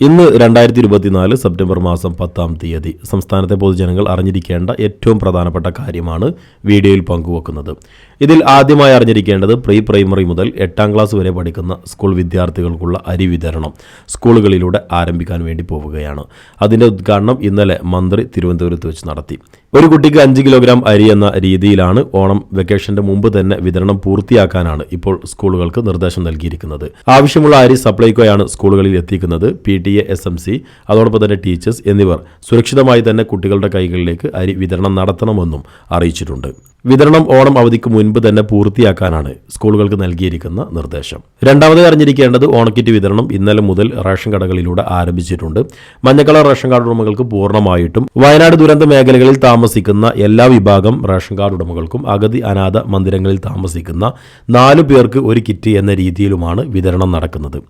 ഇന്ന് രണ്ടായിരത്തി ഇരുപത്തിനാല് സെപ്റ്റംബർ മാസം പത്താം തീയതി സംസ്ഥാനത്തെ പൊതുജനങ്ങൾ അറിഞ്ഞിരിക്കേണ്ട ഏറ്റവും പ്രധാനപ്പെട്ട കാര്യമാണ് വീഡിയോയിൽ പങ്കുവെക്കുന്നത്. ഇതിൽ ആദ്യമായി അറിഞ്ഞിരിക്കേണ്ടത് പ്രീ പ്രൈമറി മുതൽ എട്ടാം ക്ലാസ് വരെ പഠിക്കുന്ന സ്കൂൾ വിദ്യാർത്ഥികൾക്കുള്ള അരി വിതരണം സ്കൂളുകളിലൂടെ ആരംഭിക്കാൻ വേണ്ടി പോവുകയാണ്. അതിന്റെ ഉദ്ഘാടനം ഇന്നലെ മന്ത്രി തിരുവനന്തപുരത്ത് വെച്ച് നടത്തി. ഒരു കുട്ടിക്ക് അഞ്ച് കിലോഗ്രാം അരി എന്ന രീതിയിലാണ് ഓണം വെക്കേഷന്റെ മുമ്പ് തന്നെ വിതരണം പൂർത്തിയാക്കാനാണ് ഇപ്പോൾ സ്കൂളുകൾക്ക് നിർദ്ദേശം നൽകിയിരിക്കുന്നത്. ആവശ്യമുള്ള അരി സപ്ലൈകോയാണ് സ്കൂളുകളിൽ എത്തിക്കുന്നത്. P T A S M C അതോടൊപ്പം തന്നെ ടീച്ചേഴ്സ് എന്നിവർ സുരക്ഷിതമായി തന്നെ കുട്ടികളുടെ കൈകളിലേക്ക് അരി വിതരണം നടത്തണമെന്നും അറിയിച്ചിട്ടുണ്ട്. വിതരണം ഓണം അവധിക്ക് മുൻപ് തന്നെ പൂർത്തിയാക്കാനാണ് സ്കൂളുകൾക്ക് നൽകിയിരിക്കുന്ന നിർദ്ദേശം. രണ്ടാമത് അറിഞ്ഞിരിക്കേണ്ടത് ഓണക്കിറ്റ് വിതരണം ഇന്നലെ മുതൽ റേഷൻ കടകളിലൂടെ ആരംഭിച്ചിട്ടുണ്ട്. മഞ്ഞക്കളർ റേഷൻ കാർഡ് ഉടമകൾക്ക് പൂർണമായിട്ടും. വയനാട് ദുരന്ത മേഖലകളിൽ താമസിക്കുന്ന എല്ലാ വിഭാഗം റേഷൻ കാർഡ് ഉടമകൾക്കും അഗതി അനാഥ മന്ദിരങ്ങളിൽ താമസിക്കുന്ന നാലു പേർക്ക് ഒരു കിറ്റ് എന്ന രീതിയിലുമാണ് വിതരണം നടക്കുന്നത്.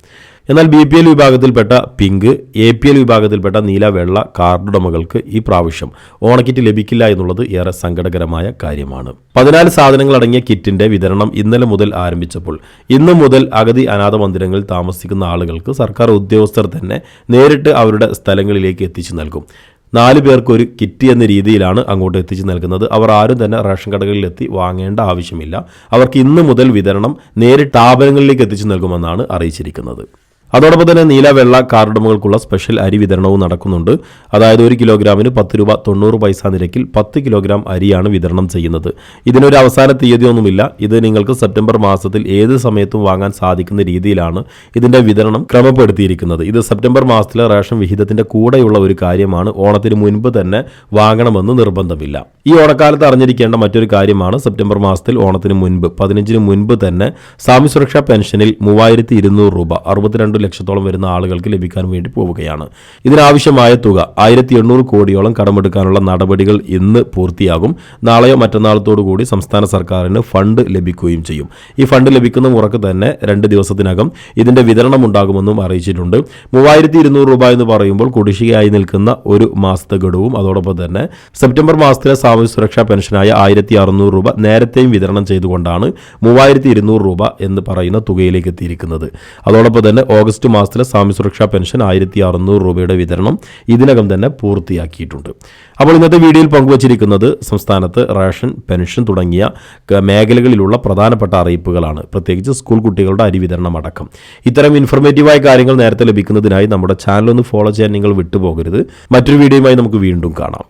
എന്നാൽ ബി പി എൽ വിഭാഗത്തിൽപ്പെട്ട പിങ്ക് എ പി എൽ വിഭാഗത്തിൽപ്പെട്ട നീല വെള്ള കാർഡുടമകൾക്ക് ഈ പ്രാവശ്യം ഓണക്കിറ്റ് ലഭിക്കില്ല എന്നുള്ളത് ഏറെ സങ്കടകരമായ കാര്യമാണ്. പതിനാല് സാധനങ്ങൾ അടങ്ങിയ കിറ്റിന്റെ വിതരണം ഇന്നലെ മുതൽ ആരംഭിച്ചപ്പോൾ ഇന്നു മുതൽ അഗതി അനാഥ മന്ദിരങ്ങളിൽ താമസിക്കുന്ന ആളുകൾക്ക് സർക്കാർ ഉദ്യോഗസ്ഥർ തന്നെ നേരിട്ട് അവരുടെ സ്ഥലങ്ങളിലേക്ക് എത്തിച്ചു നൽകും. നാല് പേർക്ക് ഒരു കിറ്റ് എന്ന രീതിയിലാണ് അങ്ങോട്ട് എത്തിച്ചു നൽകുന്നത്. അവർ ആരും തന്നെ റേഷൻ കടകളിലെത്തി വാങ്ങേണ്ട ആവശ്യമില്ല. അവർക്ക് ഇന്ന് മുതൽ വിതരണം നേരിട്ട് സ്ഥാപനങ്ങളിലേക്ക് എത്തിച്ചു നൽകുമെന്നാണ് അറിയിച്ചിരിക്കുന്നത്. അതോടൊപ്പം തന്നെ നീല വെള്ള കാർഡുടമകൾക്കുള്ള സ്പെഷ്യൽ അരി വിതരണവും നടക്കുന്നുണ്ട്. അതായത് ഒരു കിലോഗ്രാമിന് പത്ത് രൂപ തൊണ്ണൂറ് പൈസ നിരക്കിൽ പത്ത് കിലോഗ്രാം അരിയാണ് വിതരണം ചെയ്യുന്നത്. ഇതിനൊരു അവസാന തീയതിയൊന്നുമില്ല. ഇത് നിങ്ങൾക്ക് സെപ്റ്റംബർ മാസത്തിൽ ഏത് സമയത്തും വാങ്ങാൻ സാധിക്കുന്ന രീതിയിലാണ് ഇതിന്റെ വിതരണം ക്രമപ്പെടുത്തിയിരിക്കുന്നത്. ഇത് സെപ്റ്റംബർ മാസത്തിലെ റേഷൻ വിഹിതത്തിന്റെ കൂടെയുള്ള ഒരു കാര്യമാണ്. ഓണത്തിന് മുൻപ് തന്നെ വാങ്ങണമെന്ന് നിർബന്ധമില്ല. ഈ ഓണക്കാലത്ത് അറിഞ്ഞിരിക്കേണ്ട മറ്റൊരു കാര്യമാണ് സെപ്റ്റംബർ മാസത്തിൽ ഓണത്തിന് മുൻപ് പതിനഞ്ചിന് മുൻപ് തന്നെ സാമി സുരക്ഷാ പെൻഷനിൽ മൂവായിരത്തി ഇരുന്നൂറ് രൂപ അറുപത്തിരണ്ട് ലക്ഷത്തോളം വരുന്ന ആളുകൾക്ക് ലഭിക്കാൻ വേണ്ടി പോവുകയാണ്. ഇതിനാവശ്യമായ തുക ആയിരത്തി എണ്ണൂറ് കോടിയോളം കടമെടുക്കാനുള്ള നടപടികൾ ഇന്ന് പൂർത്തിയാകും. നാളെയോ മറ്റന്നാളത്തോടു കൂടി സംസ്ഥാന സർക്കാരിന് ഫണ്ട് ലഭിക്കുകയും ചെയ്യും. ഈ ഫണ്ട് ലഭിക്കുന്ന മുറക്ക് തന്നെ രണ്ട് ദിവസത്തിനകം ഇതിന്റെ വിതരണം ഉണ്ടാകുമെന്നും അറിയിച്ചിട്ടുണ്ട്. മൂവായിരത്തി ഇരുന്നൂറ് രൂപ എന്ന് പറയുമ്പോൾ കുടിശ്ശികയായി നിൽക്കുന്ന ഒരു മാസത്തെ ഗഡുവും അതോടൊപ്പം തന്നെ സെപ്റ്റംബർ മാസത്തിലെ സാമൂഹ്യ സുരക്ഷാ പെൻഷനായ ആയിരത്തി അറുന്നൂറ് രൂപ നേരത്തെയും വിതരണം ചെയ്തുകൊണ്ടാണ് മൂവായിരത്തി ഇരുന്നൂറ് രൂപ എന്ന് പറയുന്ന തുകയിലേക്ക് എത്തിയിരിക്കുന്നത്. അതോടൊപ്പം തന്നെ മാസത്തിലെ സാമ്യ സുരക്ഷാ പെൻഷൻ ആയിരത്തി അറുന്നൂറ് രൂപയുടെ വിതരണം ഇതിനകം തന്നെ പൂർത്തിയാക്കിയിട്ടുണ്ട്. അപ്പോൾ ഇന്നത്തെ വീഡിയോയിൽ പങ്കുവച്ചിരിക്കുന്നത് സംസ്ഥാനത്ത് റേഷൻ പെൻഷൻ തുടങ്ങിയ മേഖലകളിലുള്ള പ്രധാനപ്പെട്ട അറിയിപ്പുകളാണ്. പ്രത്യേകിച്ച് സ്കൂൾ കുട്ടികളുടെ അരി വിതരണം അടക്കം. ഇത്തരം ഇൻഫർമേറ്റീവായ കാര്യങ്ങൾ നേരത്തെ ലഭിക്കുന്നതിനായി നമ്മുടെ ചാനൽ ഒന്ന് ഫോളോ ചെയ്യാൻ നിങ്ങൾ വിട്ടുപോകരുത്. മറ്റൊരു വീഡിയോയുമായി നമുക്ക് വീണ്ടും കാണാം.